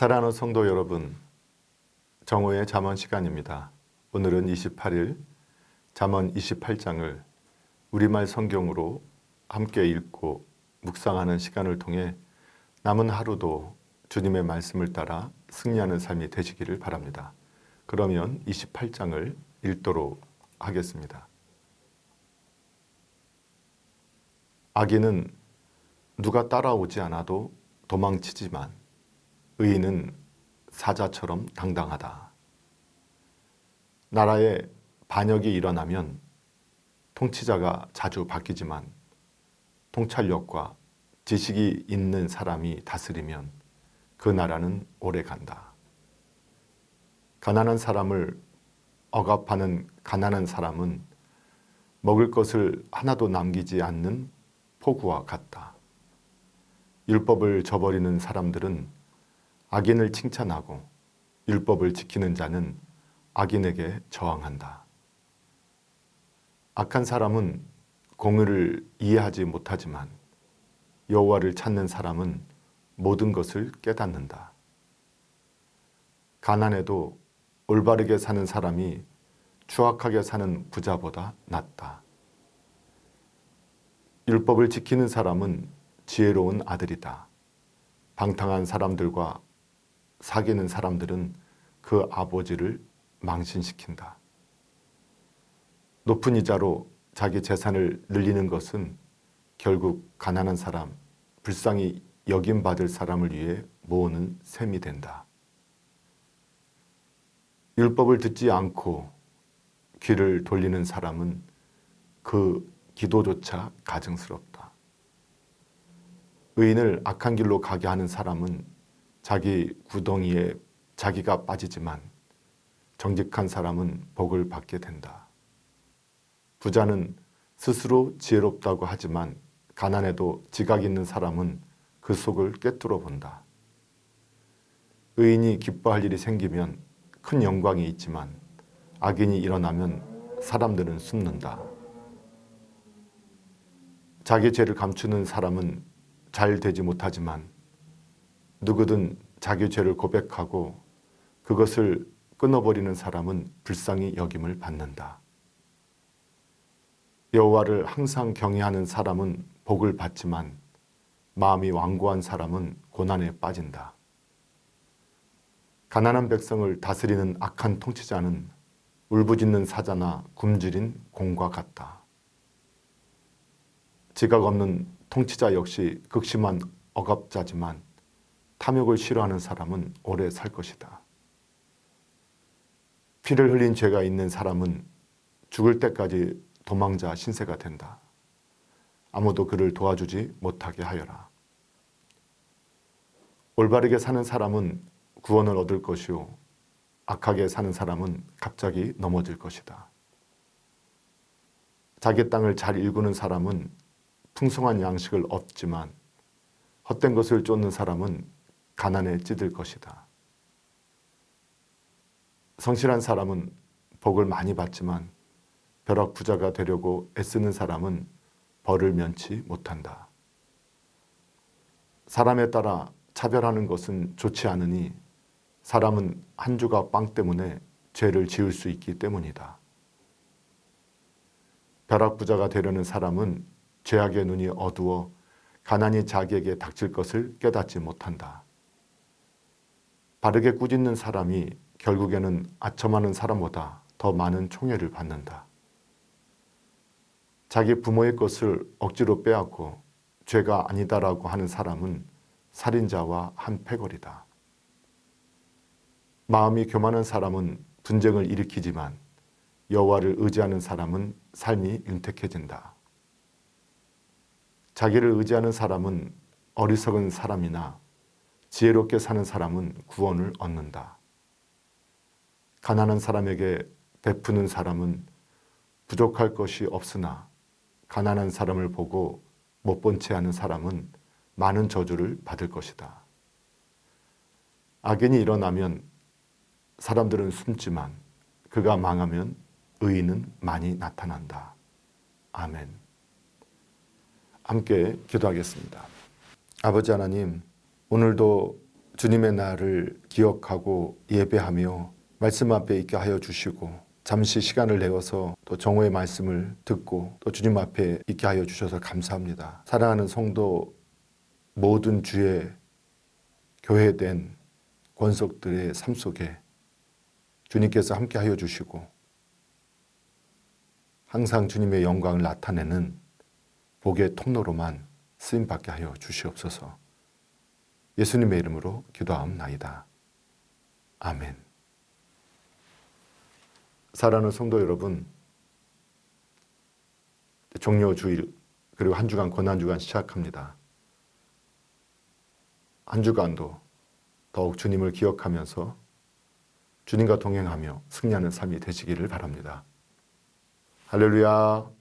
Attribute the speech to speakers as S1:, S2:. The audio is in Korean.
S1: 사랑하는 성도 여러분, 정오의 잠언 시간입니다. 오늘은 28일 잠언 28장을 우리말 성경으로 함께 읽고 묵상하는 시간을 통해 남은 하루도 주님의 말씀을 따라 승리하는 삶이 되시기를 바랍니다. 그러면 28장을 읽도록 하겠습니다. 악인은 누가 따라오지 않아도 도망치지만 의인은 사자처럼 당당하다. 나라에 반역이 일어나면 통치자가 자주 바뀌지만 통찰력과 지식이 있는 사람이 다스리면 그 나라는 오래 간다. 가난한 사람을 억압하는 가난한 사람은 먹을 것을 하나도 남기지 않는 포구와 같다. 율법을 저버리는 사람들은 악인을 칭찬하고 율법을 지키는 자는 악인에게 저항한다. 악한 사람은 공의를 이해하지 못하지만 여호와를 찾는 사람은 모든 것을 깨닫는다. 가난해도 올바르게 사는 사람이 추악하게 사는 부자보다 낫다. 율법을 지키는 사람은 지혜로운 아들이다. 방탕한 사람들과 사귀는 사람들은 그 아버지를 망신시킨다. 높은 이자로 자기 재산을 늘리는 것은 결국 가난한 사람, 불쌍히 여김받을 사람을 위해 모으는 셈이 된다. 율법을 듣지 않고 귀를 돌리는 사람은 그 기도조차 가증스럽다. 의인을 악한 길로 가게 하는 사람은 자기 구덩이에 자기가 빠지지만 정직한 사람은 복을 받게 된다. 부자는 스스로 지혜롭다고 하지만 가난해도 지각 있는 사람은 그 속을 꿰뚫어 본다. 의인이 기뻐할 일이 생기면 큰 영광이 있지만 악인이 일어나면 사람들은 숨는다. 자기 죄를 감추는 사람은 잘 되지 못하지만 누구든 자기 죄를 고백하고 그것을 끊어버리는 사람은 불쌍히 여김을 받는다. 여호와를 항상 경외하는 사람은 복을 받지만 마음이 완고한 사람은 고난에 빠진다. 가난한 백성을 다스리는 악한 통치자는 울부짖는 사자나 굶주린 공과 같다. 지각 없는 통치자 역시 극심한 억압자지만 탐욕을 싫어하는 사람은 오래 살 것이다. 피를 흘린 죄가 있는 사람은 죽을 때까지 도망자 신세가 된다. 아무도 그를 도와주지 못하게 하여라. 올바르게 사는 사람은 구원을 얻을 것이요. 악하게 사는 사람은 갑자기 넘어질 것이다. 자기 땅을 잘 일구는 사람은 풍성한 양식을 얻지만 헛된 것을 쫓는 사람은 가난에 찌들 것이다. 성실한 사람은 복을 많이 받지만 벼락 부자가 되려고 애쓰는 사람은 벌을 면치 못한다. 사람에 따라 차별하는 것은 좋지 않으니 사람은 한 주가 빵 때문에 죄를 지을 수 있기 때문이다. 벼락 부자가 되려는 사람은 죄악의 눈이 어두워 가난이 자기에게 닥칠 것을 깨닫지 못한다. 바르게 꾸짖는 사람이 결국에는 아첨하는 사람보다 더 많은 총애를 받는다. 자기 부모의 것을 억지로 빼앗고 죄가 아니다라고 하는 사람은 살인자와 한 패거리다. 마음이 교만한 사람은 분쟁을 일으키지만 여호와를 의지하는 사람은 삶이 윤택해진다. 자기를 의지하는 사람은 어리석은 사람이나 지혜롭게 사는 사람은 구원을 얻는다. 가난한 사람에게 베푸는 사람은 부족할 것이 없으나 가난한 사람을 보고 못 본 채 하는 사람은 많은 저주를 받을 것이다. 악인이 일어나면 사람들은 숨지만 그가 망하면 의인은 많이 나타난다. 아멘. 함께 기도하겠습니다. 아버지 하나님, 오늘도 주님의 날을 기억하고 예배하며 말씀 앞에 있게 하여 주시고 잠시 시간을 내어서 또 정오의 말씀을 듣고 또 주님 앞에 있게 하여 주셔서 감사합니다. 사랑하는 성도 모든 주의 교회된 권속들의 삶 속에 주님께서 함께 하여 주시고 항상 주님의 영광을 나타내는 복의 통로로만 쓰임 받게 하여 주시옵소서. 예수님의 이름으로 기도하옵나이다. 아멘. 사랑하는 성도 여러분, 종료 주일 그리고 한 주간 고난 주간 시작합니다. 한 주간도 더욱 주님을 기억하면서 주님과 동행하며 승리하는 삶이 되시기를 바랍니다. 할렐루야.